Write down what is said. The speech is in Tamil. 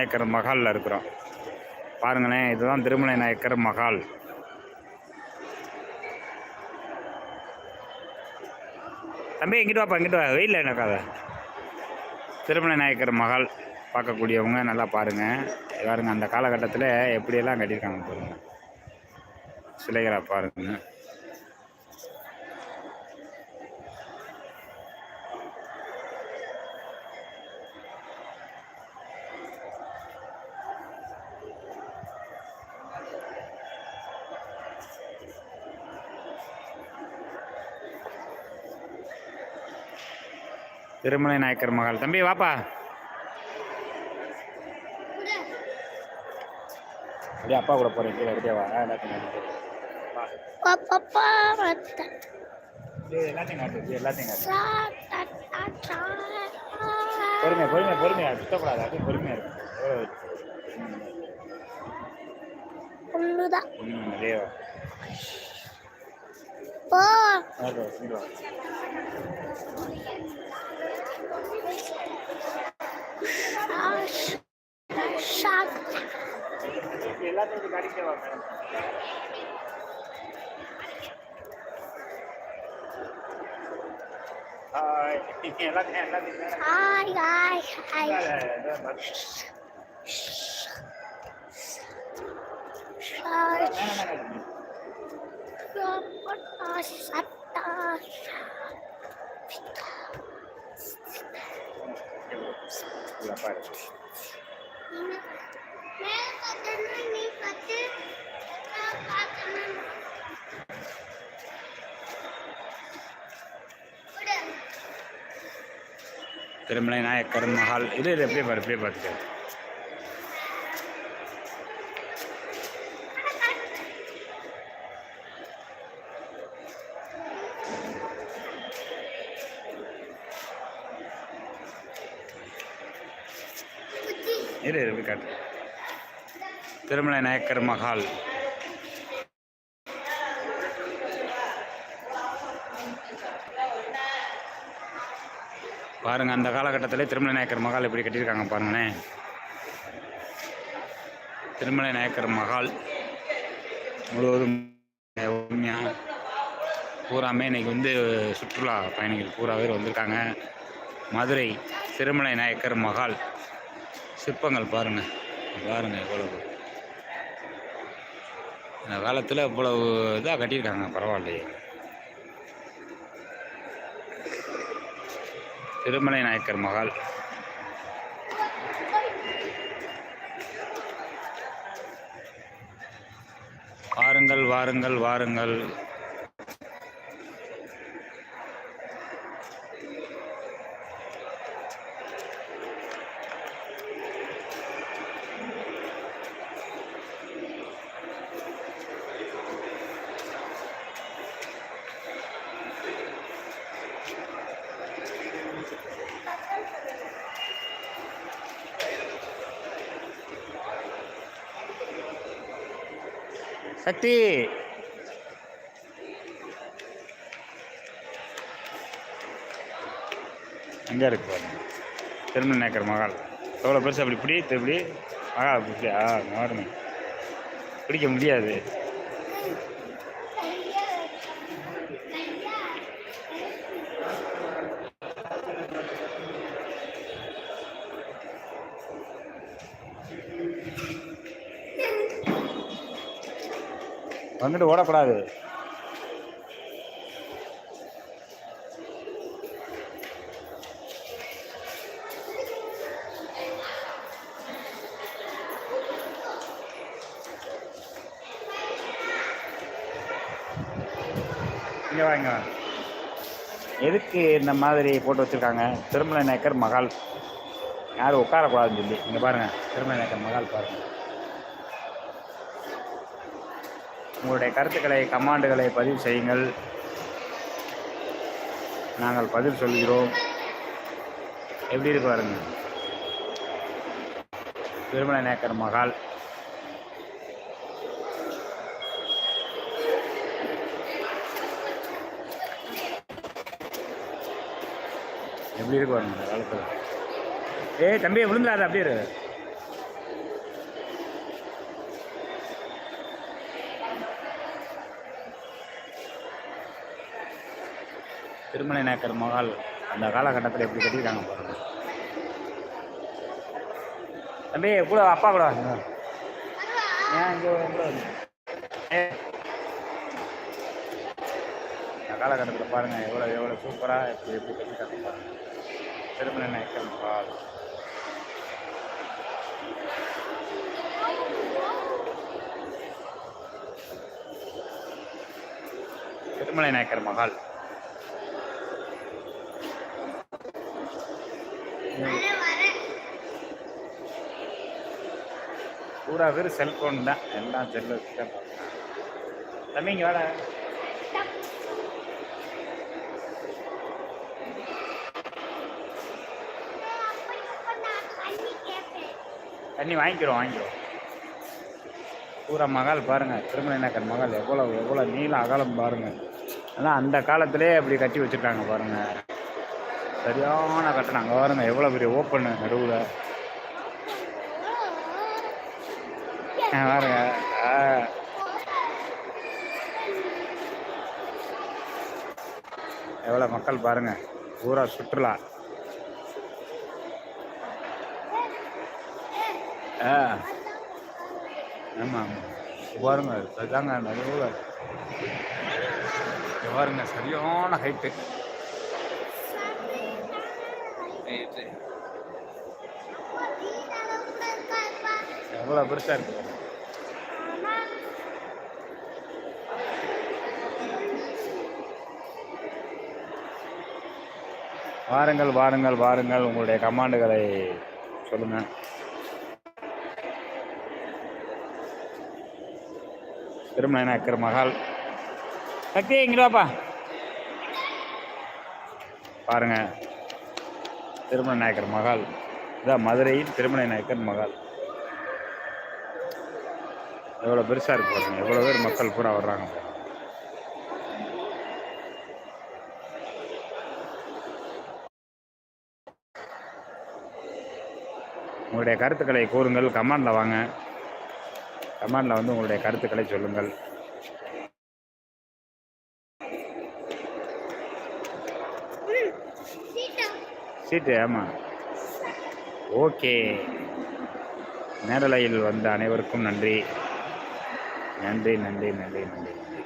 நாயக்கர் மகாலில் இருக்கிறோம். பாருங்களேன் இதுதான் திருமலை நாயக்கர் மகால் தம்பி இங்கிட்டு வாப்பா இங்கிட்டு வா. வெயில் எனக்காத திருமலை நாயக்கர் மகால் பார்க்கக்கூடியவங்க நல்லா பாருங்கள் பாருங்கள் அந்த காலகட்டத்தில் எப்படியெல்லாம் கட்டியிருக்காங்க பாருங்கள் சிலைகளை பாருங்கள் திருமலை நாயக்கர் மகால் தம்பி வாப்பா. அப்படியே அப்பா கூட போகிறேன் கீழே அப்படியே வா. எல்லாத்தையும் காட்டு. எல்லாத்தையும் காட்டு. பொறுமையா பொறுமையா பொறுமையா. சுத்தக்கூடாது. அப்படியே பொறுமையா இருக்கும் ஒண்ணுதான் ம் அதே வா ஓ ஓகே இங்கிட்டு வா ஷாக் இது எல்லாத்தையும் காட்டிட்டே வா மேடம் ஹாய் எல்லாத்தையும் எல்லாத்தையும் madam hi hi Thirumalai Nayakkar Mahal இது இது எப்படியே பாரு எப்படியே பார்த்துக்க. இரு இரு, காட்டு. திருமலை நாயக்கர் மஹால் பாருங்கள் அந்த காலகட்டத்தில் திருமலை நாயக்கர் மகால் எப்படி கட்டியிருக்காங்க பாருங்களேன். திருமலை நாயக்கர் மகால் முழுவதும் உண்மையாக பூராமே இன்றைக்கி வந்து சுற்றுலா பயணிகள் பூரா பேர் வந்திருக்காங்க. மதுரை திருமலை நாயக்கர் மகால் சிற்பங்கள் பாருங்க. பாருங்கள் எவ்வளவு. இந்த காலத்தில் இவ்வளவு இதாக கட்டியிருக்காங்க பரவாயில்லையே. திருமலை நாயக்கர் மகால் வாருங்கள் வாருங்கள் வாருங்கள். சக்தி. எங்கே இருக்கு பாருங்க. திருமண நேக்கர் மகால். எவ்வளோ பெருசு அப்படி பிடி இப்படி மகா இப்படி ஆ மாறுங்க பிடிக்க முடியாது. வந்துட்டு ஓடக்கூடாது. இங்கே வாங்க. எதுக்கு இந்த மாதிரி போட்டு வச்சுருக்காங்க? திருமலை நாயக்கர் மகால் யாரும் உட்காரக்கூடாதுன்னு சொல்லி. இங்கே பாருங்கள் திருமலை நாயக்கர் மகால் பாருங்கள் உங்களுடைய கருத்துக்களை கமாண்டுகளை பதிவு செய்யுங்கள். நாங்கள் பதில் சொல்கிறோம். எப்படி இருக்கு பாருங்க. திருமலை மகால். எப்படி இருக்கு பாருங்க காலத்தில். ஏய் தம்பி விழுந்துடாத அப்படியே இரு. திருமலை நாயக்கர் மகால் அந்த காலகட்டத்தில் எப்படி கட்டியிருக்காங்க பாருங்க. தம்பி கூட அப்பா கூட வாங்க. ஏன் இங்கே காலகட்டத்தில் பாருங்கள் எவ்வளோ எவ்வளோ சூப்பராக எப்படி எப்படி கட்டியிருக்காங்க பாருங்கள் திருமலை நாயக்கர் மகால் திருமலை நாயக்கர் மகால் பூரா பேர் செல்ஃபோன் தான். எல்லாம் செல்லு வச்சு தான் தம்பி இங்கே தண்ணி வாங்கிக்கிறோம் வாங்கிக்கிறோம். பூரா மகால் பாருங்கள் திருமலை மகால் எவ்வளோ எவ்வளோ நீள அகலம் பாருங்கள் அதான் அந்த காலத்திலே அப்படி கட்டி வச்சுருக்காங்க பாருங்கள் சரியான கட்டணம் அங்கே பாருங்கள் எவ்வளோ பெரிய ஓப்பன் நடுவில். பாருங்க. ஆ. எவ்வளோ மக்கள் பாருங்க. பூரா சுற்றுலா. ஆ. ஆமாம் பாருங்க அதுதாங்க நிறைய பாருங்க சரியான ஹைட்டு எவ்வளோ பெருசாக இருக்கு? வாருங்கள் வாருங்கள் வாருங்கள். உங்களுடைய கமாண்டுகளை சொல்லுங்கள் திருமலை நாயக்கர் மகால் சக்தி இங்கே பாருங்க. திருமண நாயக்கர் மகால் இதான் மதுரையின் திருமண நாயக்கர் மகால் எவ்வளோ பெருசாக இருக்கு பாருங்க. எவ்வளோ பேர் மக்கள் பூரா வர்றாங்க. உங்களுடைய கருத்துக்களை கூறுங்கள். கமாண்டில் வாங்க. கமாண்டில் வந்து உங்களுடைய கருத்துக்களை சொல்லுங்கள். சீட்டு ஆமாம் ஓகே. நேரலையில் வந்த அனைவருக்கும் நன்றி. நன்றி நன்றி நன்றி நன்றி.